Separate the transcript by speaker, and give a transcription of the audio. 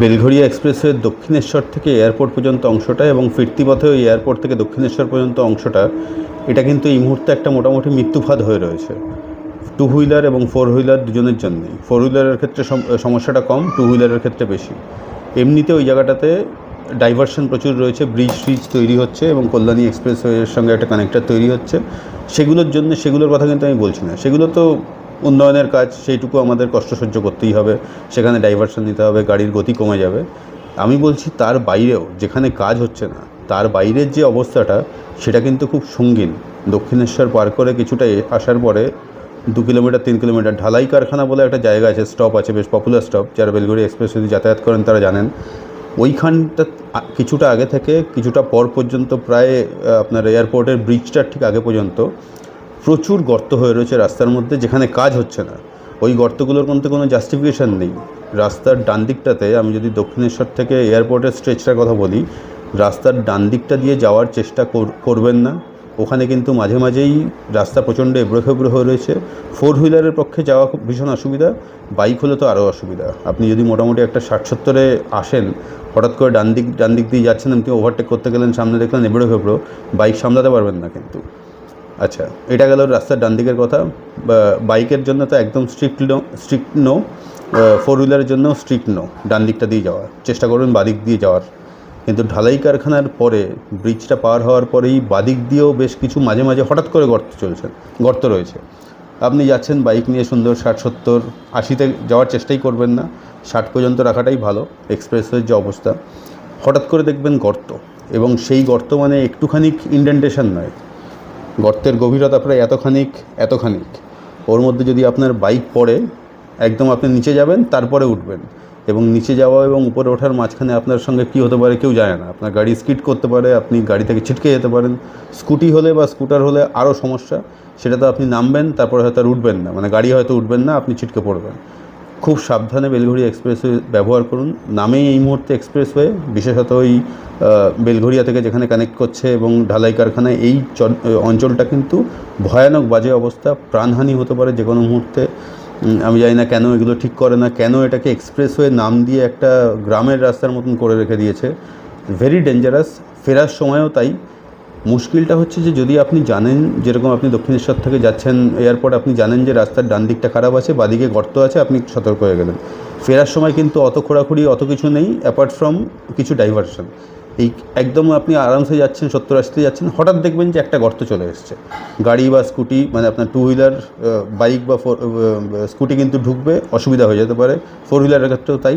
Speaker 1: বেলঘরিয়া এক্সপ্রেসওয়ের দক্ষিণেশ্বর থেকে এয়ারপোর্ট পর্যন্ত অংশটা এবং ফিরতি পথে ওই এয়ারপোর্ট থেকে দক্ষিণেশ্বর পর্যন্ত অংশটা, এটা কিন্তু এই মুহূর্তে একটা মোটামুটি মৃত্যুফাদ হয়ে রয়েছে। টু হুইলার এবং ফোর হুইলার দুজনের জন্যই। ফোর হুইলারের ক্ষেত্রে সমস্যাটা কম টু হুইলারের ক্ষেত্রে বেশি। এমনিতে ওই জায়গাটাতে ডাইভারশন প্রচুর রয়েছে, ব্রিজ ফ্রিজ তৈরি হচ্ছে এবং কল্যাণী এক্সপ্রেসওয়ের সঙ্গে একটা কানেক্টার তৈরি হচ্ছে। সেগুলোর জন্য, সেগুলোর কথা কিন্তু আমি বলছি না। সেগুলো তো উন্নয়নের কাজ, সেইটুকু আমাদের কষ্ট সহ্য করতেই হবে। সেখানে ডাইভারশন নিতে হবে, গাড়ির গতি কমে যাবে। আমি বলছি, তার বাইরেও যেখানে কাজ হচ্ছে না, তার বাইরের যে অবস্থাটা, সেটা কিন্তু খুব সঙ্গীন। দক্ষিণেশ্বর পার করে কিছুটা আসার পরে দু কিলোমিটার, তিন কিলোমিটার ঢালাই কারখানা বলে একটা জায়গা আছে, স্টপ আছে, বেশ পপুলার স্টপ যারা বেলগুড়ি এক্সপ্রেস যদি যাতায়াত করেন তারা জানেন। ওইখানটা কিছুটা আগে থেকে, কিছুটা পর পর্যন্ত প্রায় আপনার এয়ারপোর্টের ব্রিজটার ঠিক আগে পর্যন্ত প্রচুর গর্ত হয়ে রয়েছে রাস্তার মধ্যে, যেখানে কাজ হচ্ছে না। ওই গর্তগুলোর মধ্যে কোনো জাস্টিফিকেশান নেই। রাস্তার ডান দিকটাতে আমি যদি দক্ষিণেশ্বর থেকে এয়ারপোর্টের স্ট্রেচটার কথা বলি, রাস্তার ডান দিকটা দিয়ে যাওয়ার চেষ্টা কর- করবেন না। ওখানে কিন্তু মাঝে মাঝেই রাস্তা প্রচণ্ড এবড়ো খেবড়ো হয়ে রয়েছে। ফোর হুইলারের পক্ষে যাওয়া খুব ভীষণ অসুবিধা। বাইক হলে তো আরও অসুবিধা। আপনি যদি মোটামুটি একটা ষাট সত্তরে আসেন, হঠাৎ করে ডান দিক ডান দিক দিয়ে যাচ্ছেন আপনি ওভারটেক করতে গেলেন, সামনে দেখলেন এবড়ো খেবড়ো বাইক সামলাতে পারবেন না কিন্তু। আচ্ছা এটা গেল রাস্তার ডান দিকের কথা। বাইকের জন্য তো একদম strict no strict no four হুইলারের জন্য স্ট্রিক্ট নো ডান দিকটা দিয়ে যাওয়ার। চেষ্টা করবেন বাদিক দিয়ে যাওয়ার। কিন্তু ঢালাই কারখানার পরে ব্রিজটা পার হওয়ার পরেই বাদিক দিয়েও বেশ কিছু মাঝে মাঝে হঠাৎ করে গর্ত চলছে, গর্ত রয়েছে। আপনি যাচ্ছেন বাইক নিয়ে সুন্দর ষাট, সত্তর, আশিতে যাওয়ার চেষ্টাই করবেন না। ষাট পর্যন্ত রাখাটাই ভালো এক্সপ্রেসওয়ের যে অবস্থা। হঠাৎ করে দেখবেন গর্ত, এবং সেই গর্ত মানে একটুখানি ইন্ডেন্টেশন নয়। গর্তের গভীরতা প্রায় এতখানিক এতখানিক। ওর মধ্যে যদি আপনার বাইক পড়ে, একদম আপনি নিচে যাবেন, তারপরে উঠবেন। এবং নিচে যাওয়া এবং উপরে ওঠার মাঝখানে আপনার সঙ্গে কী হতে পারে কেউ জানে না। আপনার গাড়ি স্কিড করতে পারে, আপনি গাড়ি থেকে ছিটকে যেতে পারেন। স্কুটি হলে বা স্কুটার হলে আরও সমস্যা, সেটা তো আপনি নামবেন, তারপরে হয়তো আর উঠবেন না। মানে গাড়ি হয়তো উঠবেন না, আপনি ছিটকে পড়বেন। খুব সাবধানে বেলঘড়িয়া এক্সপ্রেসওয়ে ব্যবহার করুন। নামেই এই মুহূর্তে এক্সপ্রেসওয়ে, বিশেষত ওই বেলঘড়িয়া থেকে যেখানে কানেক্ট করছে এবং ঢালাই কারখানায় এই অঞ্চলটা কিন্তু ভয়ানক বাজে অবস্থা, প্রাণহানি হতে পারে যে কোনো মুহূর্তে আমি জানি না কেন এগুলো ঠিক করে না, কেন এটাকে এক্সপ্রেসওয়ে নাম দিয়ে একটা গ্রামের রাস্তার মতন করে রেখে দিয়েছে। ভেরি ডেঞ্জারাস ফেরার সময়ও তাই। মুশকিলটা হচ্ছে যে যদি আপনি জানেন যেরকম আপনি দক্ষিণেশ্বর থেকে যাচ্ছেন, এয়ারপোর্ট আপনি জানেন যে রাস্তার ডান দিকটা খারাপ আছে, বাদিকে গর্ত আছে, আপনি সতর্ক হয়ে গেলেন। ফেরার সময় কিন্তু অত খোঁড়াখুড়ি, অত কিছু নেই অ্যাপার্ট ফ্রম কিছু ডাইভারশন এই একদম আপনি আরামসে যাচ্ছেন, সত্তর আশিতে যাচ্ছেন, হঠাৎ দেখবেন যে একটা গর্ত চলে এসছে। গাড়ি বা স্কুটি মানে আপনার টু হুইলার বাইক বা ফোর স্কুটি কিন্তু ঢুকবে, অসুবিধা হয়ে যেতে পারে। ফোর হুইলারের ক্ষেত্রেও তাই।